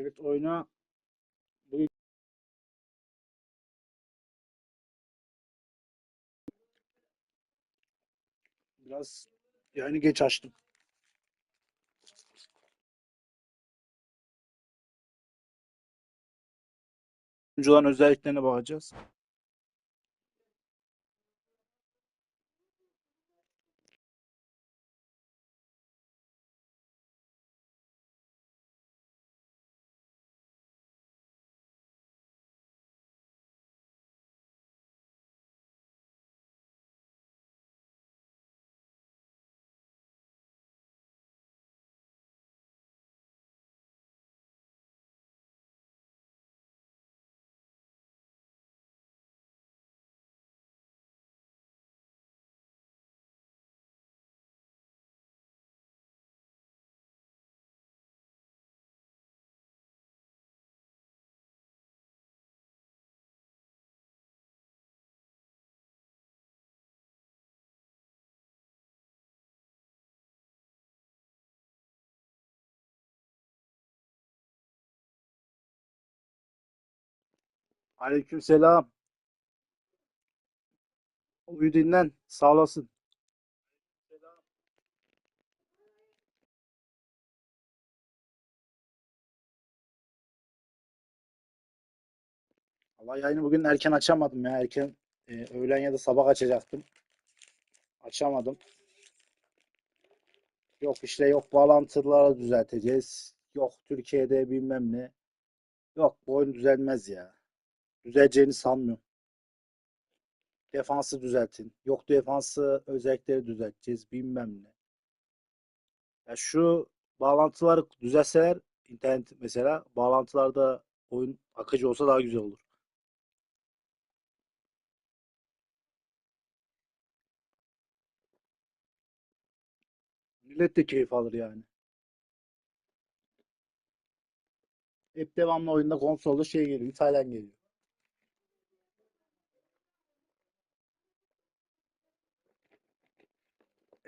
Evet bugün biraz yani geç açtım. Oyuncuların özelliklerine bakacağız. Aleykümselam. Uyu dinlen. Sağ olasın. Allah yayını bugün erken açamadım ya. Erken e, öğlen ya da sabah açacaktım. Açamadım. Yok işte yok bağlantıları düzelteceğiz. Yok Türkiye'de bilmem ne. Yok bu oyun düzelmez ya. Düzeleceğini sanmıyorum. Defansı düzeltin. Yok defansı özellikleri düzelteceğiz bilmem ne. Ya şu bağlantıları düzelseler internet mesela bağlantılarda oyun akıcı olsa daha güzel olur. Millet de keyif alır yani. Hep devamlı oyunda konsolda şey geliyor. İtalyan geliyor.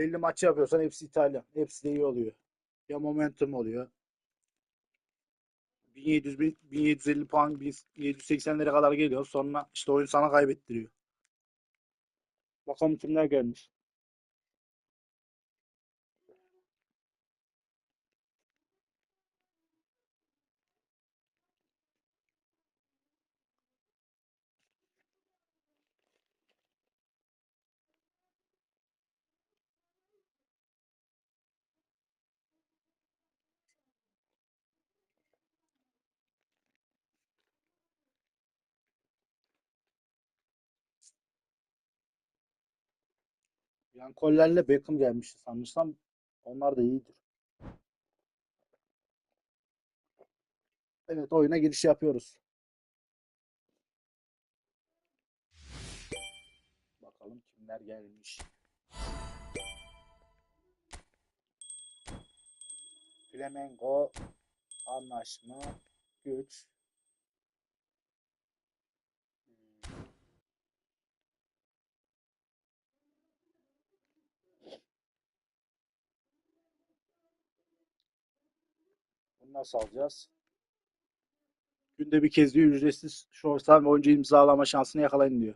50 maç yapıyorsan hepsi İtalyan. Hepsi de iyi oluyor. Ya momentum oluyor. 1700 bin- 1750 puan 1780'lere kadar geliyor. Sonra işte oyun sana kaybettiriyor. Bakalım kimler gelmiş. Yani Koller'le Beckham gelmişti sanırsam. Onlar da iyidir. Evet oyuna giriş yapıyoruz. Bakalım kimler gelmiş. Flamengo anlaşma güç nasıl alacağız? Günde bir kez diyor ücretsiz short time oyuncu imzalama şansını yakalayın diyor.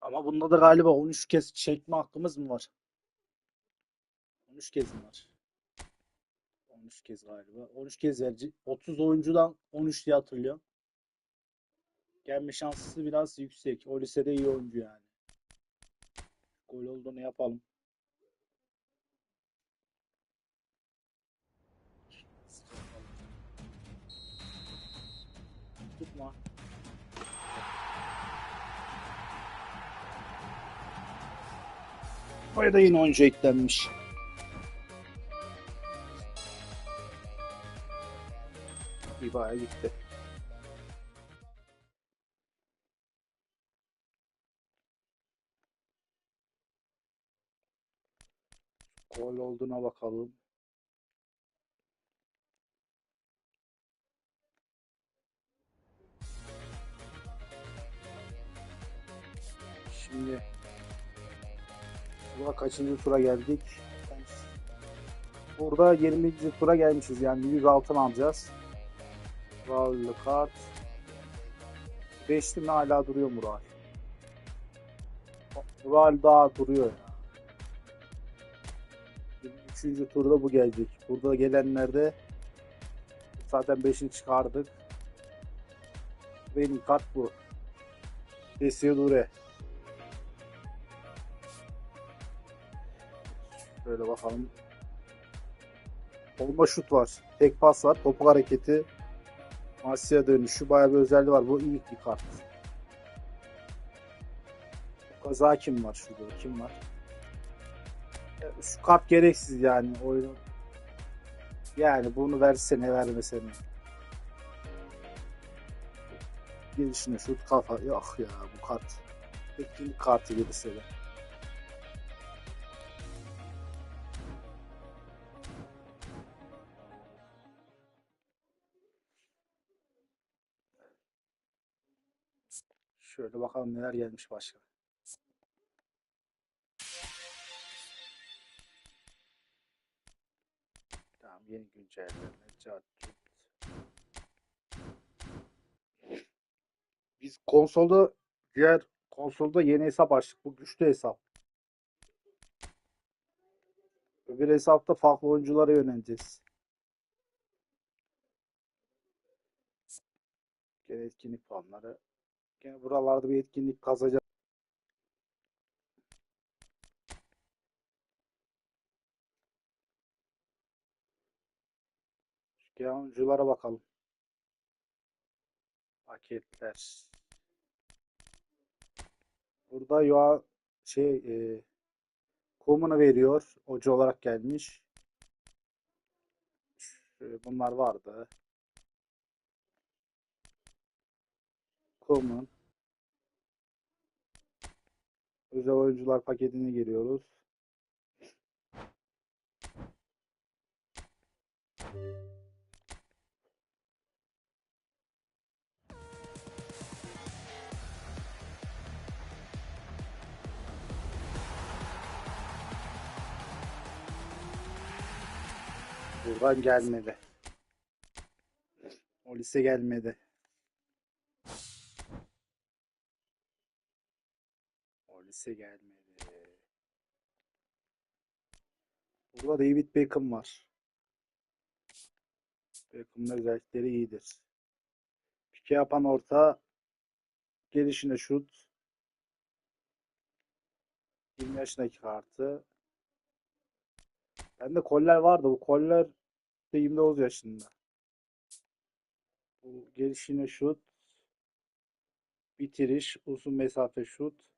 Ama bunda da galiba 13 kez çekme hakkımız mı var? 13 kez mi var? 13 kez galiba. 13 kez verici. 30 oyuncudan 13 diye hatırlıyorum. Gelme şansı biraz yüksek. O lisede iyi oyuncu yani. Gol olduğunu yapalım. Oraya da yine oyuncu eklenmiş. Bir bayağı gitti. Gol olduğuna bakalım. Şimdi Buna kaçıncı tura geldik? Burada 20. tura gelmişiz. Yani 100 altın alacağız. Raul'lu kart. Beşli mi hala duruyor Mural? Mural daha duruyor ya. Üçüncü turda bu gelecek. Burada gelenlerde zaten 5'ini çıkardık. Benim kart bu. Desio Dure. Şöyle bakalım. Olma şut var. Tek pas var. Topuk hareketi. Asya dönüşü. Bayağı bir özelliği var. Bu ilk bir kart. Kaza kim var şurada? Kim var? Şu kart gereksiz yani oyunu. Yani bunu versene vermesene. Gelişine şut kafa. Yok ya bu kart. Etkinlik kartı gelirse de. Şöyle bakalım neler gelmiş başka. Tamam yeni güncelleme. Biz konsolda diğer konsolda yeni hesap açtık. Bu güçlü hesap. Öbür hesapta farklı oyunculara yöneleceğiz. Gene etkinlik puanları. Gene buralarda bir etkinlik kazacağız. Oyunculara bakalım. Paketler. Burada ya şey e, Kumunu veriyor. Hoca olarak gelmiş. Bunlar vardı. Kumun. Özel oyuncular paketine giriyoruz. Buradan gelmedi. O lise gelmedi. Lise gelmedi. Burada David Beckham var. Beckham'ın özellikleri iyidir. Pike yapan orta gelişine şut. 20 yaşındaki kartı. Bende koller vardı. Bu koller de 29 yaşında. Bu gelişine şut. Bitiriş. Uzun mesafe şut.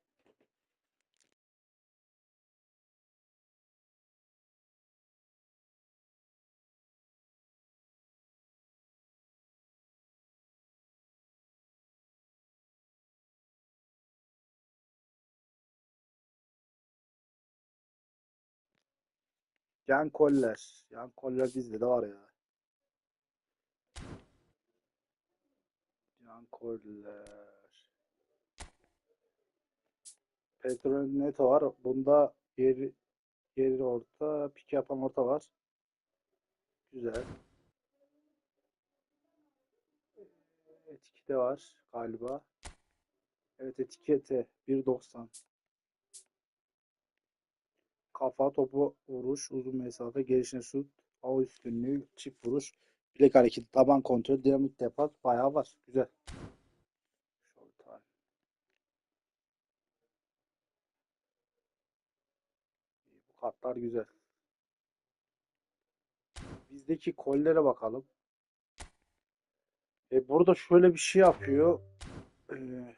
Yan koller. Yan koller bizde de var ya. Yan koller. Petrol Neto var. Bunda geri geri orta, pik yapan orta var. Güzel. Etikete var galiba. Evet etikete 1.90. Kafa topu vuruş, uzun mesafe, gelişine şut, hava üstünlüğü, çift vuruş, bilek hareketi, taban kontrol, dinamik defans bayağı var. Güzel. Bu kartlar güzel. Bizdeki kollere bakalım. E burada şöyle bir şey yapıyor. Ee,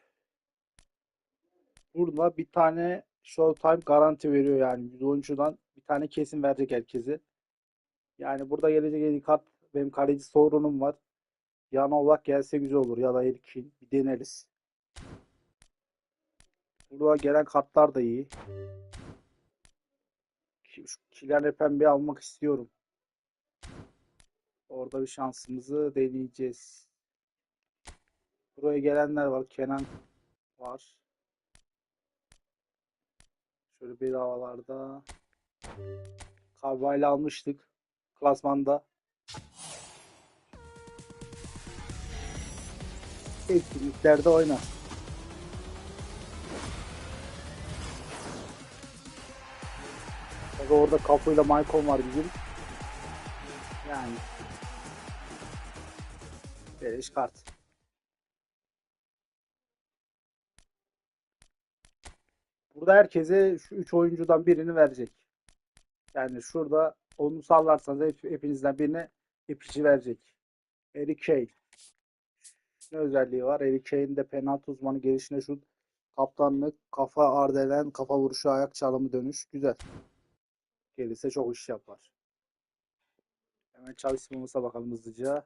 burada bir tane Showtime garanti veriyor yani yüz oyuncudan bir tane kesin verecek herkese. Yani burada gelecek kart benim kaleci sorunum var. Yan olarak gelse güzel olur ya da Erkin bir deneriz. Burada gelen kartlar da iyi. Şu Kylian Mbappé'yi almak istiyorum. Orada bir şansımızı deneyeceğiz. Buraya gelenler var. Kenan var. Şöyle bedavalarda Carvalho almıştık. klasmanda. Etkinliklerde oynar. Tabii orada kapıyla Michael var bizim. Yani. Beleş kart. Burada herkese şu üç oyuncudan birini verecek. Yani şurada onu sallarsanız hep, hepinizden birine ipici verecek. Eric Kane. Ne özelliği var? Eric Kane'de penaltı uzmanı gelişine şut, kaptanlık, kafa ardelen, kafa vuruşu, ayak çalımı dönüş. Güzel. Gelirse çok iş yapar. Hemen çalışmamıza bakalım hızlıca.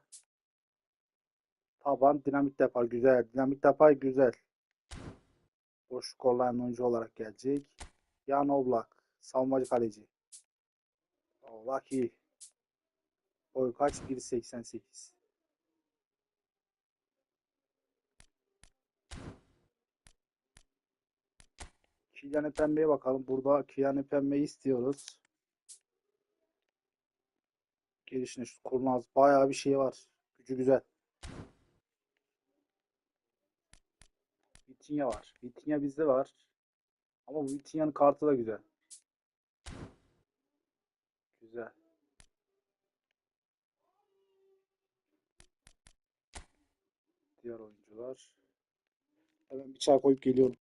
Taban dinamik depar güzel. Dinamik depar güzel. Boş kollayan oyuncu olarak gelecek. Jan Oblak. Savunmacı kaleci. Oblak iyi. Boy kaç? 1.88. Kylian Pembe'ye bakalım. Burada Kylian Pembe'yi istiyoruz. Gelişine şu kurnaz. Bayağı bir şey var. Gücü güzel. Vitinha var. Vitinha bizde var. Ama bu Vitinha'nın kartı da güzel. Güzel. Diğer oyuncular. Hemen bir çay koyup geliyorum.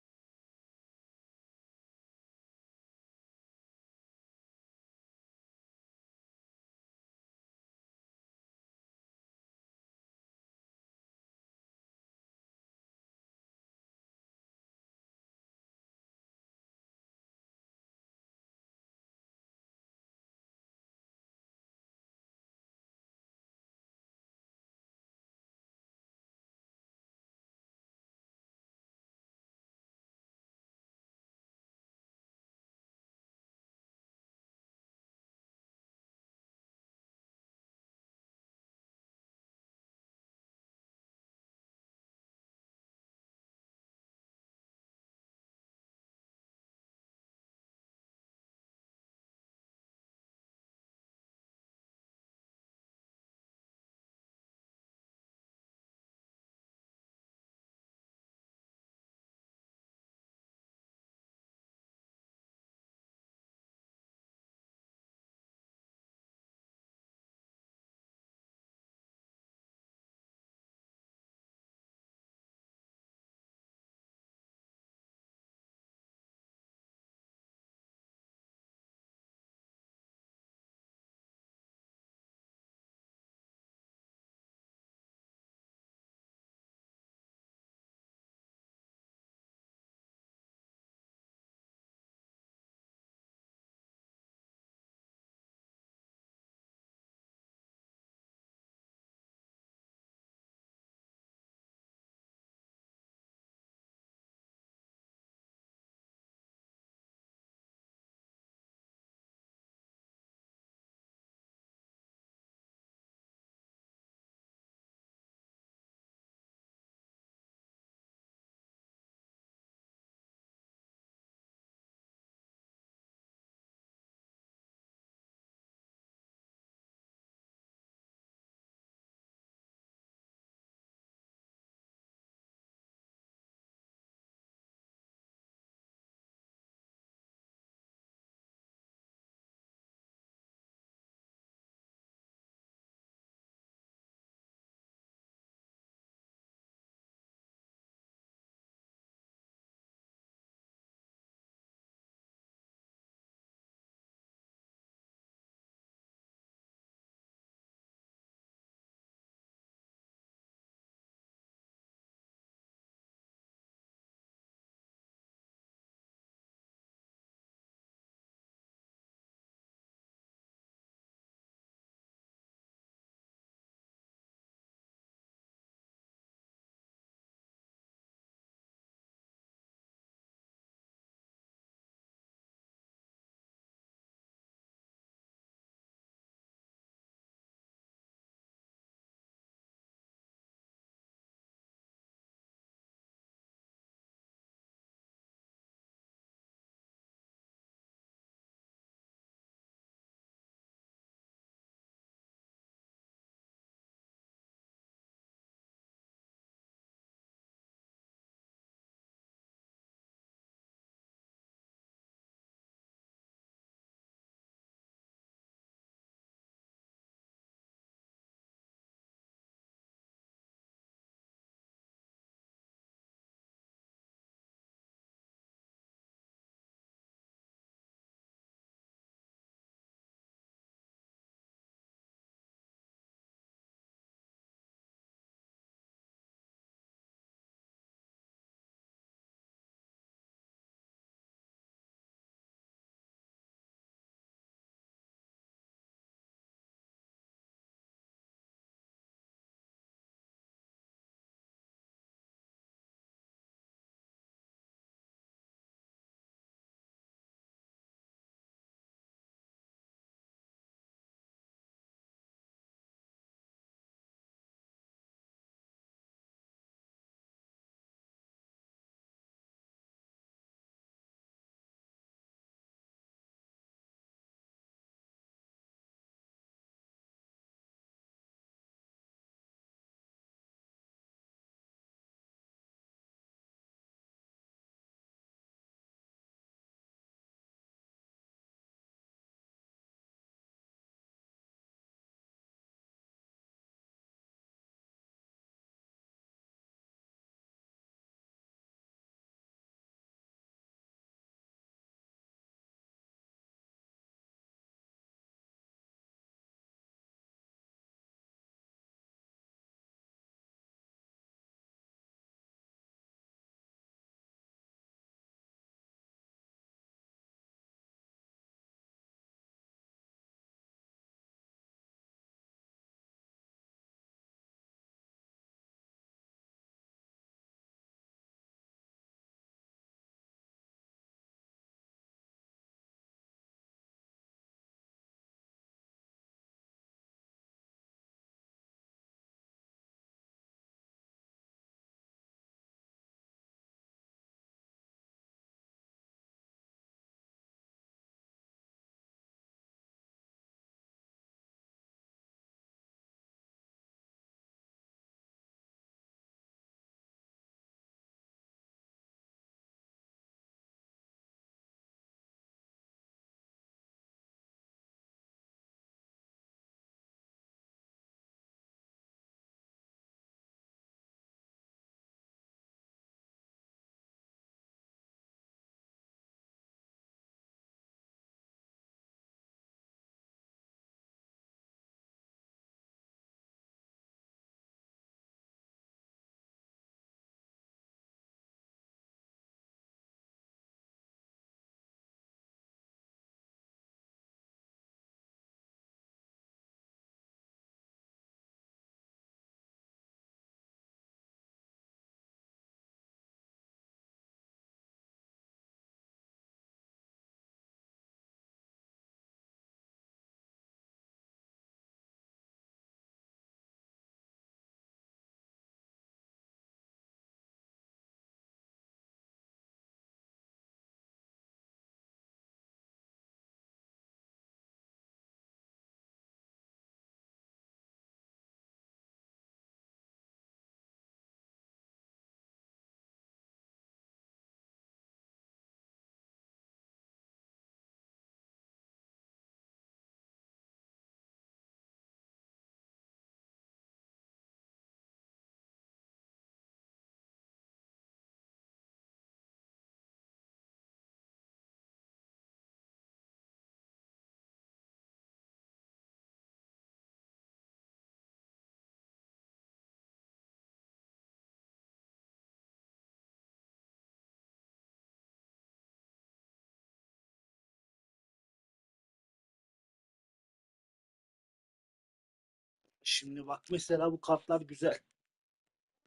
Şimdi bak mesela bu kartlar güzel.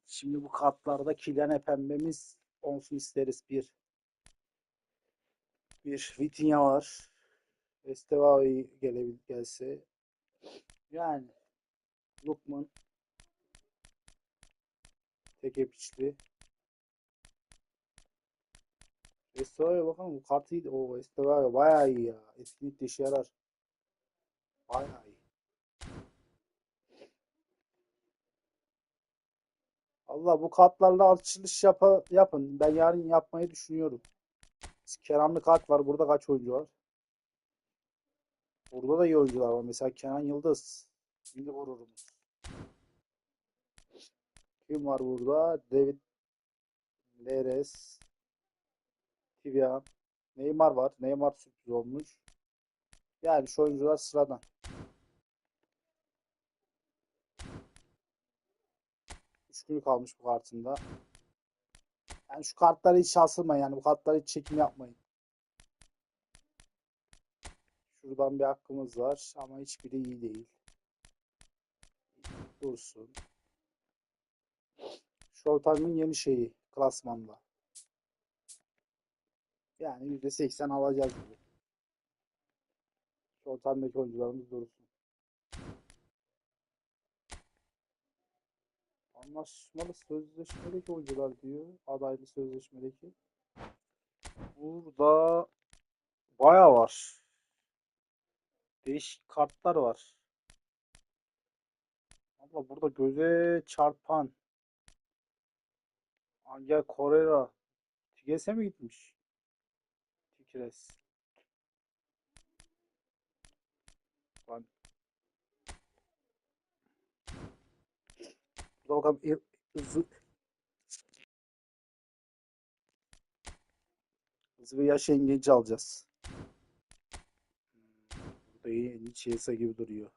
Şimdi bu kartlarda Kylian pembemiz olsun isteriz bir. Bir Vitinha var. Estevao gelebil gelse. Yani Lukman tek epiçli. Estevao'ya bakalım bu kartı iyi. O Estevao bayağı iyi ya. Etkinlik işe yarar. Bayağı iyi. Allah bu kartlarla açılış yapa, yapın. Ben yarın yapmayı düşünüyorum. Kenanlı kart var. Burada kaç oyuncu var? Burada da iyi oyuncular var. Mesela Kenan Yıldız. Şimdi gururumuz. Kim var burada? David Neres. Tivian. Neymar var. Neymar sürpriz olmuş. Yani şu oyuncular sıradan. Üç günü kalmış bu kartında. Yani şu kartları hiç şaşırmayın. Yani bu kartları hiç çekim yapmayın. Şuradan bir hakkımız var ama hiçbiri iyi değil. Dursun. Showtime'ın yeni şeyi klasmanda. Yani %80 alacağız gibi. Showtime'daki oyuncularımız dursun. Anlaşmalı sözleşmedeki oyuncular diyor. Adaylı sözleşmedeki. Burada bayağı var. Değişik kartlar var. Ama burada göze çarpan Angel Correa Tigres'e mi gitmiş? Tigres. İl- hızlı hızlı bir yaş yengeç alacağız. Burada yeni Chelsea gibi duruyor.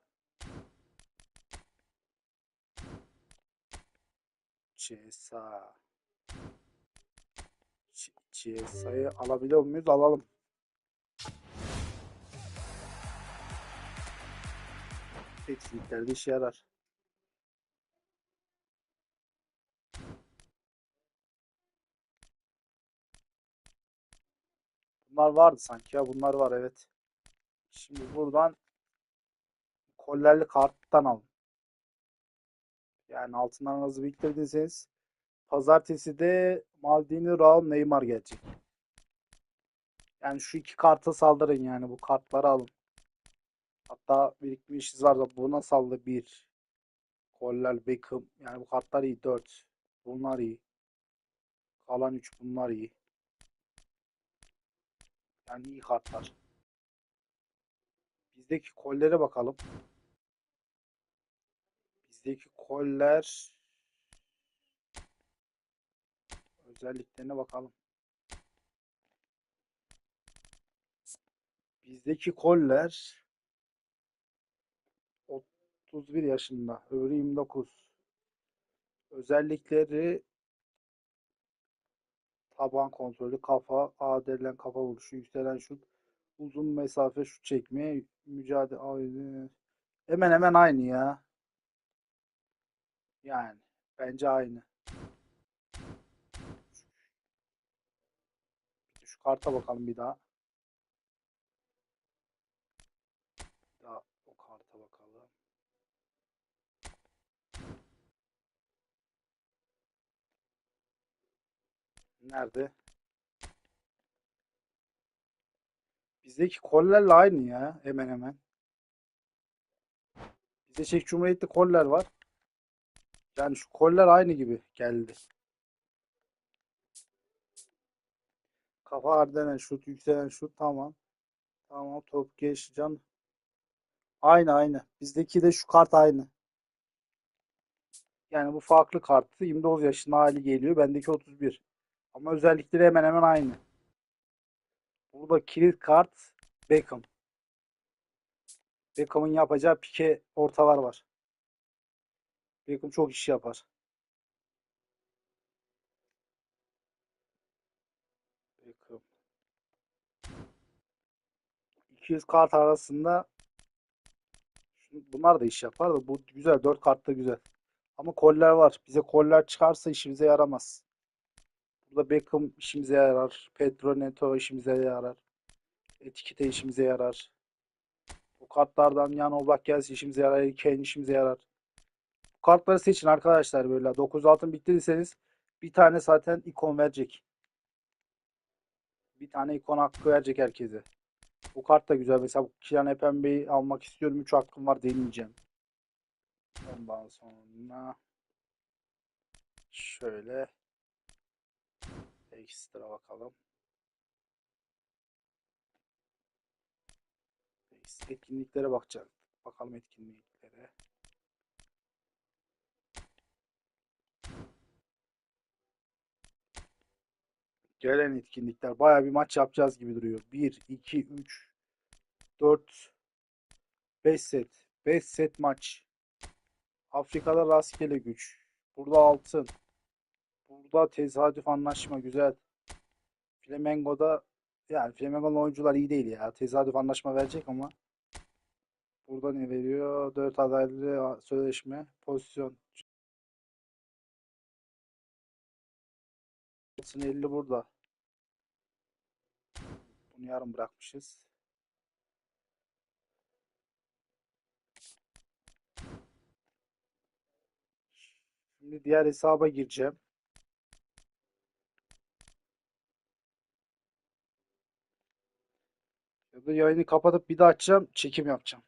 Ch- Chelsea'yı alabiliyor muyuz? Alalım. Etkinliklerde işe yarar. Bunlar vardı sanki ya. Bunlar var evet. Şimdi buradan kollerli karttan alın. Yani altından hızlı biriktirdiyseniz pazartesi de Maldini, Raul, Neymar gelecek. Yani şu iki karta saldırın yani bu kartları alın. Hatta birikmişiz var da buna saldı bir. Koller, Beckham. Yani bu kartlar iyi. 4. Bunlar iyi. Kalan 3 bunlar iyi. Yani iyi kartlar. Bizdeki kollere bakalım. Bizdeki koller özelliklerine bakalım. Bizdeki koller 31 yaşında, öbürü 29. Özellikleri taban kontrolü, kafa, adelen kafa vuruşu, yükselen şut, uzun mesafe şut çekme, mücadele aynı. Hemen hemen aynı ya. Yani bence aynı. Şu karta bakalım bir daha. Bir daha o karta bakalım. Nerede? Bizdeki kollerle aynı ya hemen hemen. Bizde Çek Cumhuriyeti koller var. Yani şu koller aynı gibi geldi. Kafa ardenen şut, yükselen şut tamam. Tamam top geç can. Aynı aynı. Bizdeki de şu kart aynı. Yani bu farklı kartı 29 yaşında hali geliyor. Bendeki 31. Ama özellikleri hemen hemen aynı. Burada kilit kart Beckham. Beckham'ın yapacağı pike ortalar var. Beckham çok iş yapar. Beckham. 200 kart arasında Bunlar da iş yapar da bu güzel. Dört kartta güzel. Ama koller var. Bize koller çıkarsa işimize yaramaz. Burada Beckham işimize yarar. Pedro Neto işimize yarar. Etikete işimize yarar. Bu kartlardan Jan Oblak gelse işimize yarar. Kane işimize yarar. Bu kartları seçin arkadaşlar böyle. 9 altın bittirirseniz bir tane zaten ikon verecek. Bir tane ikon hakkı verecek herkese. Bu kart da güzel. Mesela bu Kylian Epembe'yi almak istiyorum. 3 hakkım var deneyeceğim. Ondan sonra şöyle ekstra bakalım. Etkinliklere bakacağız. Bakalım etkinliklere. Gelen etkinlikler. Baya bir maç yapacağız gibi duruyor. 1, 2, 3, 4, 5 set. 5 set maç. Afrika'da rastgele güç. Burada altın. Burada tesadüf anlaşma güzel. Flamengo'da yani Flamengo'nun oyuncular iyi değil ya. Tesadüf anlaşma verecek ama burada ne veriyor? 4 adaylı sözleşme, pozisyon. Altın 50 burada. Bunu yarım bırakmışız. Şimdi diğer hesaba gireceğim. Ya da yayını kapatıp bir daha açacağım. Çekim yapacağım.